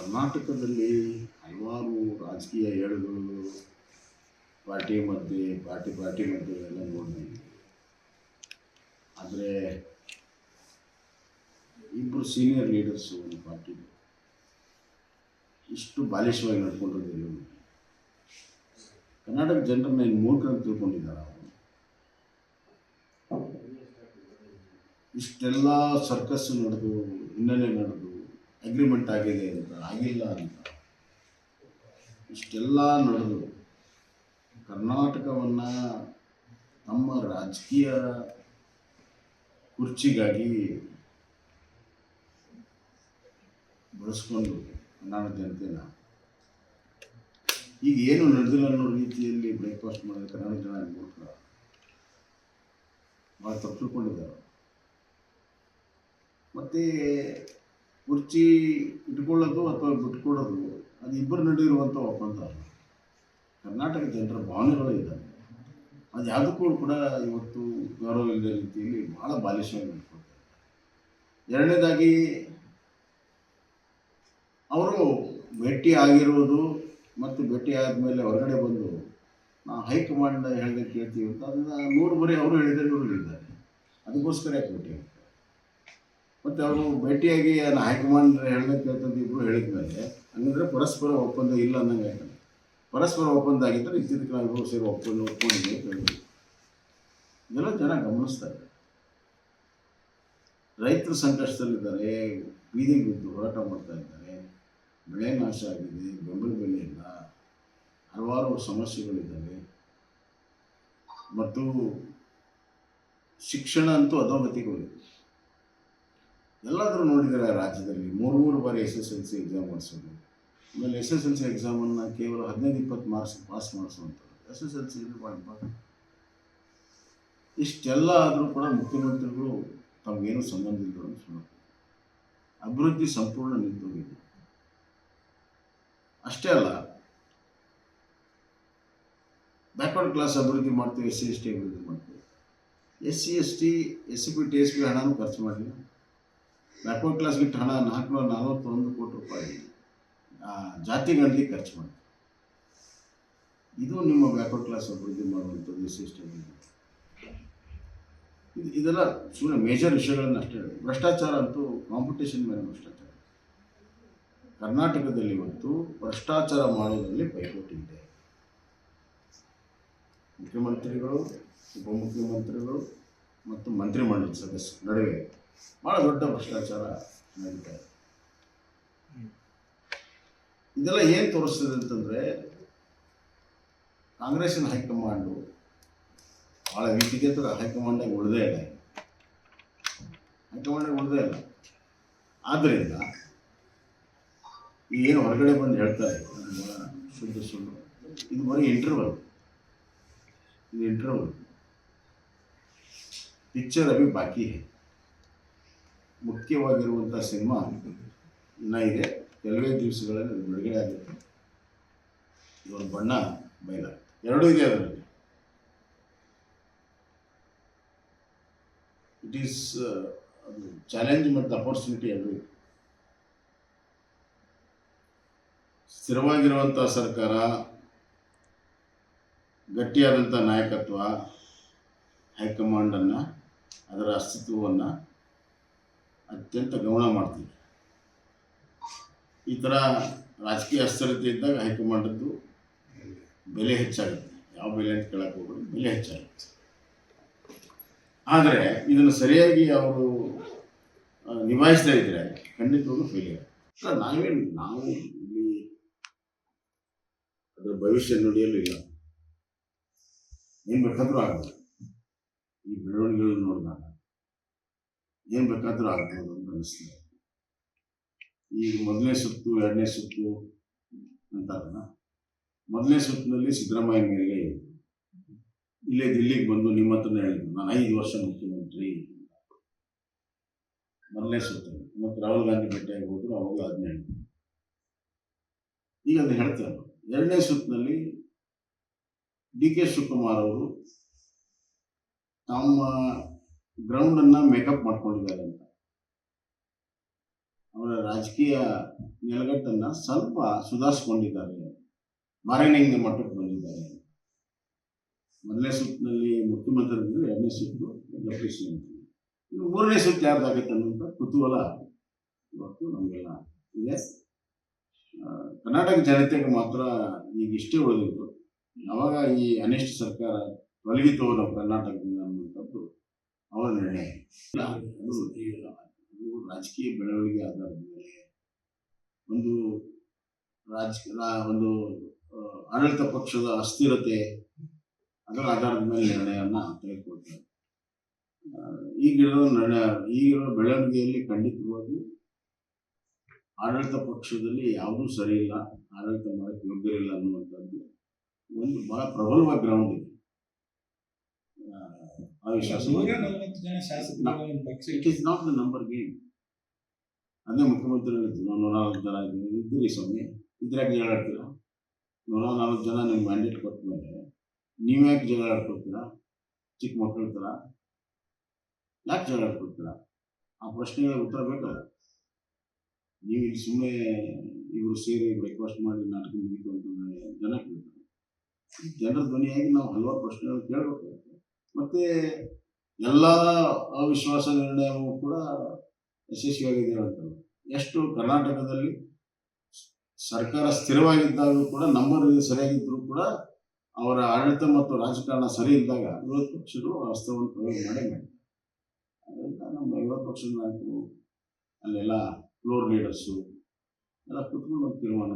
ಕರ್ನಾಟಕದಲ್ಲಿ ಹಲವಾರು ರಾಜಕೀಯ ಏಳುಗಳು ಪಾರ್ಟಿ ಮಧ್ಯೆ, ಪಾರ್ಟಿ ಪಾರ್ಟಿ ಮಧ್ಯೆ ಎಲ್ಲ ನೋಡಿದ್ದೀವಿ ಆದರೆ ಇಬ್ಬರು ಸೀನಿಯರ್ ಲೀಡರ್ಸು ಒಂದು ಪಾರ್ಟಿ ಇಷ್ಟು ಬಾಲಿಶವಾಗಿ ನಡ್ಕೊಂಡಿರೋದು ಎಲ್ಲೂ ಇಲ್ಲ. ಕರ್ನಾಟಕ ಜನರನ್ನ ಇನ್ನು ಮೂರ್ಖ ತಿಳ್ಕೊಂಡಿದ್ದಾರೆ ಅವರು? ಇಷ್ಟೆಲ್ಲ ಸರ್ಕಸ್ ನಡೆದು, ಹಿನ್ನೆಲೆ ನಡೆದು ಅಗ್ರಿಮೆಂಟ್ ಆಗಿದೆ ಅಂತ, ಆಗಿಲ್ಲ ಅಂತ. ಇಷ್ಟೆಲ್ಲ ನಡೆದು ಕರ್ನಾಟಕವನ್ನು ತಮ್ಮ ರಾಜಕೀಯ ಕುರ್ಚಿಗಾಗಿ ಬಳಸ್ಕೊಂಡು ಕನ್ನಡ ಜನತೆನ ಈಗ ಏನು ನಡೆದಿಲ್ಲ ಅನ್ನೋ ರೀತಿಯಲ್ಲಿ ಬ್ರೇಕ್ಫಾಸ್ಟ್ ಮಾಡಿದ ಕನ್ನಡ ಜನ ಮೂರ್ಖ ಭಾಳ ತಪ್ಪು ತಿಳ್ಕೊಂಡಿದ್ದಾರೆ. ಮತ್ತು ಕುರ್ಚಿ ಇಟ್ಕೊಳ್ಳೋದು ಅಥವಾ ಬಿಟ್ಕೊಡೋದು ಅದು ಇಬ್ಬರು ನಡೆದಿರುವಂಥ ಒಪ್ಪಂದ. ಕರ್ನಾಟಕ ಜನರ ಭಾವನೆಗಳು ಇದ್ದಾವೆ ಅದು ಯಾವುದಕ್ಕೂ ಕೂಡ ಇವತ್ತು ಗೌರವ ಇಲ್ಲದ ರೀತಿಯಲ್ಲಿ ಭಾಳ ಬಾಲಿಶವಾಗಿ ನಡ್ಕೊಳ್ತಾರೆ ಎರಡನೇದಾಗಿ, ಅವರು ಭೇಟಿ ಆಗಿರುವುದು ಮತ್ತು ಭೇಟಿ ಆದಮೇಲೆ ಹೊರಗಡೆ ಬಂದು ನಾವು ಹೈಕಮಾಂಡ್ ಹೇಳಿದ್ರೆ ಕೇಳ್ತೀವಿ ಅಂತ, ಅದನ್ನು ನೂರು ಬರೀ ಅವರು ಹೇಳಿದರೆ ನೂರು ಹೇಳಿದ್ದಾರೆ ಅದಕ್ಕೋಸ್ಕರ ಯಾಕೆ ಮತ್ತು ಅವರು ಭೇಟಿಯಾಗಿ ನಾನು ಹೈಕಮಾಂಡ್ ಹೇಳ್ದಂಗೆ ಕೇಳ್ತಂತ ಹೇಳಿದ ಮೇಲೆ ಹಂಗಂದ್ರೆ ಪರಸ್ಪರ ಒಪ್ಪಂದ ಇಲ್ಲ ಅನ್ನಂಗೆ ಆಯ್ತದೆ ಪರಸ್ಪರ ಒಪ್ಪಂದ ಆಗಿದ್ದರೆ ಇತ್ತಿದ್ದಕ್ಕೆ ನಾವು ಇಬ್ಬರು ಸೇರಿ ಒಪ್ಪಂದ ಒಪ್ಕೊಂಡಿದ್ದೀವಿ ಅಂತ ಇದೆಲ್ಲ ಜನ ಗಮನಿಸ್ತಾರೆ ರೈತರು ಸಂಕಷ್ಟದಲ್ಲಿದ್ದಾರೆ. ಬೀದಿಗೆ ಬಿದ್ದು ಹೋರಾಟ ಮಾಡ್ತಾ ಇದ್ದಾರೆ. ಬೆಳೆ ನಾಶ ಆಗಿದೆ. ಬೆಂಬಲ ಬೆಲೆ ಇಲ್ಲ. ಹಲವಾರು ಸಮಸ್ಯೆಗಳಿದ್ದಾವೆ. ಮತ್ತು ಶಿಕ್ಷಣ ಅಂತೂ ಅಧೋಗತಿಗೆ ಹೋಗಿದೆ ಎಲ್ಲಾದರೂ ನೋಡಿದರೆ ರಾಜ್ಯದಲ್ಲಿ ಮೂರು ಮೂರು ಬಾರಿ S S L C exam ಮಾಡಿಸೋದು. ಆಮೇಲೆ ಎಸ್ ಎಸ್ ಎಲ್ ಸಿ ಎಕ್ಸಾಮನ್ನು ಕೇವಲ ಹದಿನೈದು, ಇಪ್ಪತ್ತು ಮಾರ್ಕ್ಸ್ ಪಾಸ್ ಮಾಡಿಸುವಂಥದ್ದು. ಎಸ್ ಎಸ್ ಎಲ್ ಸಿ ಮಾಡಬಾರ್ದು ಇಷ್ಟೆಲ್ಲ ಆದರೂ ಕೂಡ ಮುಖ್ಯಮಂತ್ರಿಗಳು ತಮಗೇನು ಸಂಬಂಧ ಇಲ್ಲ ಅಂತ ಸುಳ್ಳು ಅಭಿವೃದ್ಧಿ ಸಂಪೂರ್ಣ ನಿಂತೋಗಿದೆ. ಅಷ್ಟೇ ಅಲ್ಲ ಬ್ಯಾಕ್ವರ್ಡ್ ಕ್ಲಾಸ್ ಅಭಿವೃದ್ಧಿ ಮಾಡ್ತೀವಿ ಎಸ್ ಸಿ ಎಸ್ ಟಿ ಅಭಿವೃದ್ಧಿ ಮಾಡ್ತೀವಿ. S C S T S C P T S P ಹಣನೂ ಖರ್ಚು ಮಾಡಿಲ್ಲ. ಬ್ಯಾಕ್ವರ್ಡ್ ಕ್ಲಾಸ್ಗೆ ಹಣ ನಾಲ್ಕುನೂರ ನಲವತ್ತೊಂದು ಕೋಟಿ ರೂಪಾಯಿ ಜಾತಿಗಳಲ್ಲಿ ಖರ್ಚು ಮಾಡಿ ಇದು ನಿಮ್ಮ ಬ್ಯಾಕ್ವರ್ಡ್ ಕ್ಲಾಸ್ ಅಭಿವೃದ್ಧಿ ಮಾಡುವಂಥದ್ದು ಎಸ್ ಸಿ ಎಸ್ ಟಿ ಅಭಿವೃದ್ಧಿ ಇದು, ಇದೆಲ್ಲ ಸುಮ್ಮನೆ ಮೇಜರ್ ವಿಷಯಗಳನ್ನು ಅಷ್ಟೇ ಭ್ರಷ್ಟಾಚಾರ ಅಂತೂ ಕಾಂಪಿಟೇಷನ್ ಮೇಲೆ ಭ್ರಷ್ಟಾಚಾರ. ಕರ್ನಾಟಕದಲ್ಲಿ ಇವತ್ತು ಭ್ರಷ್ಟಾಚಾರ ಮಾಡೋದರಲ್ಲಿ ಪೈಪೋಟಿ ಇದೆ. ಮುಖ್ಯಮಂತ್ರಿಗಳು, ಉಪಮುಖ್ಯಮಂತ್ರಿಗಳು ಮತ್ತು ಮಂತ್ರಿಮಂಡಲ ಸದಸ್ಯರ ನಡುವೆ. ಭಾಳ ದೊಡ್ಡ ಭ್ರಷ್ಟಾಚಾರ ನಡೀತಾ ಇದೆ ಇದೆಲ್ಲ ಏನು ತೋರಿಸ್ತದೆ ಅಂತಂದರೆ ಕಾಂಗ್ರೆಸ್ಸಿನ ಹೈಕಮಾಂಡು ಭಾಳ ವೀಟಿಗೆ ಹೈಕಮಾಂಡಾಗಿ ಉಳಿದೇ ಇಲ್ಲ. ಹೈಕಮಾಂಡಾಗಿ ಉಳಿದೇ ಇಲ್ಲ. ಆದ್ದರಿಂದ ಏನು ಹೊರಗಡೆ ಬಂದು ಹೇಳ್ತಾರೆ ಸುಳ್ಳು ಶುದ್ಧ ಸುಳ್ಳು. ಇದು ಬರೀ ಇಂಟರ್ವಲ್ ಇದು ಇಂಟರ್ವಲ್ ಪಿಕ್ಚರ್ ಅಭಿ ಬಾಕಿ ಹೇ. ಮುಖ್ಯವಾಗಿರುವಂಥ ಸಿನಿಮಾ ಇನ್ನೂ ಇದೆ. ಕೆಲವೇ ದಿವಸಗಳಲ್ಲಿ ಬಿಡುಗಡೆ ಆಗುತ್ತೆ. ಇದೊಂದು ಬಣ್ಣ ಬೈಲ ಎರಡೂ ಇದೆ ಅದರಲ್ಲಿ. ಇಟ್ ಈಸ್ ಅದು ಚಾಲೆಂಜ್ ಮತ್ತು ಅಪರ್ಚುನಿಟಿ ಎರಡೂ ಇದೆ. ಸ್ಥಿರವಾಗಿರುವಂಥ ಸರ್ಕಾರ ಗಟ್ಟಿಯಾದಂಥ ನಾಯಕತ್ವ ಹೈಕಮಾಂಡನ್ನು ಅದರ ಅಸ್ತಿತ್ವವನ್ನು ಅತ್ಯಂತ ಗಮನ ಮಾಡ್ತೀವಿ. ಈ ಥರ ರಾಜಕೀಯ ಅಸ್ಥಿರತೆ ಇದ್ದಾಗ ಹೈಕಮಾಂಡದ್ದು ಬೆಲೆ ಹೆಚ್ಚಾಗುತ್ತೆ. ಯಾವ ಬೆಲೆ ಅಂತ ಕೇಳಕ್ಕೆ ಹೋಗೋದು ಬೆಲೆ ಹೆಚ್ಚಾಗುತ್ತೆ. ಆದರೆ ಇದನ್ನು ಸರಿಯಾಗಿ ಅವರು ನಿಭಾಯಿಸ್ತಾ ಇದ್ದರೆ ಖಂಡಿತವಾಗ್ಲೂ ಫೇಲಿಯರ್ ಸರ್ ನಾವೇನು, ನಾವು ಇಲ್ಲಿ ಅದರ ಭವಿಷ್ಯ ನುಡಿಯಲು ಇಲ್ಲ. ಏನು ಬೇಕಾದರೂ ಆಗಲ್ಲ ಈ ಬೆಳವಣಿಗೆಗಳನ್ನು ನೋಡಿದಾಗ. ಏನು ಬೇಕಾದರೂ ಆಗ್ಬೋದು ಅಂತ ಅನಿಸ್ತದೆ ಈಗ ಮೊದಲನೇ ಸುತ್ತು, ಎರಡನೇ ಸುತ್ತು ಅಂತಾರಲ್ಲ, ಮೊದಲನೇ ಸುತ್ತಿನಲ್ಲಿ ಸಿದ್ದರಾಮಯ್ಯ ಮೇಲೆ ಇಲ್ಲೇ ದಿಲ್ಲಿಗೆ ಬಂದು ನಿಮ್ಮ ಹತ್ರನೇ ಹೇಳಿದ್ರು, ನಾನು ಐದು ವರ್ಷ ಮುಖ್ಯಮಂತ್ರಿ ಮೊದಲನೇ ಸುತ್ತು. ಮತ್ತು ರಾಹುಲ್ ಗಾಂಧಿ ಭೇಟಿಯಾಗಿ ಹೋದ್ರು ಅವಾಗ ಅದನ್ನೇ ಹೇಳಿದ್ರು. ಈಗ ಅದನ್ನ ಹೇಳ್ತಾರೆ ಎರಡನೇ ಸುತ್ತಿನಲ್ಲಿ ಡಿ ಕೆ ಶಿವಕುಮಾರ್ ಅವರು ತಮ್ಮ ಗ್ರೌಂಡನ್ನು ಮೇಕಪ್ ಮಾಡ್ಕೊಂಡಿದ್ದಾರೆ ಅಂತ. ಅವರ ರಾಜಕೀಯ ನೆಲಗಟ್ಟನ್ನ ಸ್ವಲ್ಪ ಸುಧಾರಿಸ್ಕೊಂಡಿದ್ದಾರೆ. ಬಾರ್ಗನಿಂಗ್ ಮಟ್ಟಕ್ಕೆ ಬಂದಿದ್ದಾರೆ. ಮೊದಲನೇ ಸುತ್ತಿನಲ್ಲಿ ಮುಖ್ಯಮಂತ್ರಿ ಎರಡನೇ ಸುತ್ತು ಸಿ ಇನ್ನು ಮೂರನೇ ಸುತ್ತು ಯಾರ್ದಾಗುತ್ತೆ ಅನ್ನುವಂಥ ಕುತೂಹಲ ಇವತ್ತು ನಮಗೆಲ್ಲ ಇದೆ. ಕರ್ನಾಟಕ ಜನತೆಗೆ ಮಾತ್ರ ಈಗ ಇಷ್ಟೇ ಉಳಿದಿತ್ತು ಯಾವಾಗ ಈ ಅನಿಷ್ಟ ಸರ್ಕಾರ ತೊಲಗಿತು ನಮ್ಮ ಕರ್ನಾಟಕದಿಂದ ಅನ್ನುವಂಥದ್ದು ಅವರ ನಿರ್ಣಯ ರಾಜಕೀಯ ಬೆಳವಣಿಗೆ ಆಧಾರದ ಮೇಲೆ ಒಂದು ರಾಜ ಒಂದು ಆಡಳಿತ ಪಕ್ಷದ ಅಸ್ಥಿರತೆ ಅದರ ಆಧಾರದ ಮೇಲೆ ನಿರ್ಣಯವನ್ನು ತೆಗೆದುಕೊಳ್ತಾರೆ ಈಗಿರೋ ನಿರ್ಣಯ ಈಗಿರೋ ಬೆಳವಣಿಗೆಯಲ್ಲಿ ಖಂಡಿತವಾಗಿ ಆಡಳಿತ ಪಕ್ಷದಲ್ಲಿ ಯಾವುದೂ ಸರಿ ಇಲ್ಲ ಆಡಳಿತ ಮಾಡಕ್ಕೆ ಯೋಗ್ಯ ಇಲ್ಲ ಅನ್ನುವಂಥದ್ದು ಒಂದು ಬಹಳ ಪ್ರಬಲವಾದ ಗ್ರೌಂಡ್ ಇದೆ. ನೂರ ನಲವತ್ತು ಜನ ಪಕ್ಷ it is not the number game ಅದೇ ಮುಖ್ಯಮಂತ್ರಿ ನೂರ ನಾಲ್ಕು ಜನ ಇದ್ದೀವಿ ಇದ್ದೀರಿ ಸ್ವಾಮಿ ಇದ್ರಾಗ ಜಗಳ ಆಡ್ತೀರಾ? ನೂರ ನಾಲ್ಕು ಜನ ನಿಮ್ಗೆ ಮ್ಯಾಂಡೇಟ್ ಕೊಟ್ಟ ಮೇಲೆ ನೀವ್ಯಾಕೆ ಜಗಳ ಆಡ್ಕೊಳ್ತೀರಾ? ಚಿಕ್ಕ ಮಕ್ಕಳ ಥರ ಯಾಕೆ ಜಗಳ ಆಡ್ಕೊಳ್ತೀರಾ? ಆ ಪ್ರಶ್ನೆಗೆ ಉತ್ತರ ಬೇಕಲ್ಲ ನೀವು ಇಲ್ಲಿ ಸುಮ್ಮನೆ ಇವರು ಸೇರಿ ಬ್ರೇಕ್ಫಾಸ್ಟ್ ಮಾಡಿ ನಾಟಕ ಮುಗಿತು ಅಂತಂದ್ರೆ ಜನ ಕೇಳ್ತಾರೆ. ಜನರ ಧ್ವನಿಯಾಗಿ ನಾವು ಹಲವಾರು ಪ್ರಶ್ನೆಗಳು ಕೇಳಬೇಕಾಗುತ್ತೆ. ಮತ್ತೆ ಎಲ್ಲ ಅವಿಶ್ವಾಸ ನಿರ್ಣಯವೂ ಕೂಡ ಯಶಸ್ವಿಯಾಗಿದೆ ಅಂತ ಎಷ್ಟು ಕರ್ನಾಟಕದಲ್ಲಿ ಸರ್ಕಾರ ಸ್ಥಿರವಾಗಿದ್ದಾಗಲೂ ಕೂಡ ನಂಬರ್ ಸರಿಯಾಗಿದ್ದರೂ ಕೂಡ ಅವರ ಆಡಳಿತ ಮತ್ತು ರಾಜಕಾರಣ ಸರಿ ಇದ್ದಾಗ ವಿರೋಧ ಪಕ್ಷಗಳು ಅಸ್ತ್ರವನ್ನು ಪ್ರಯೋಗ ಮಾಡೇ ಅದರಿಂದ ನಮ್ಮ ವಿರೋಧ ಪಕ್ಷದ ಅಲ್ಲೆಲ್ಲ ಫ್ಲೋರ್ ಲೀಡರ್ಸು ಎಲ್ಲ ಕುತ್ಕೊಂಡು ಒಂದು ತೀರ್ಮಾನ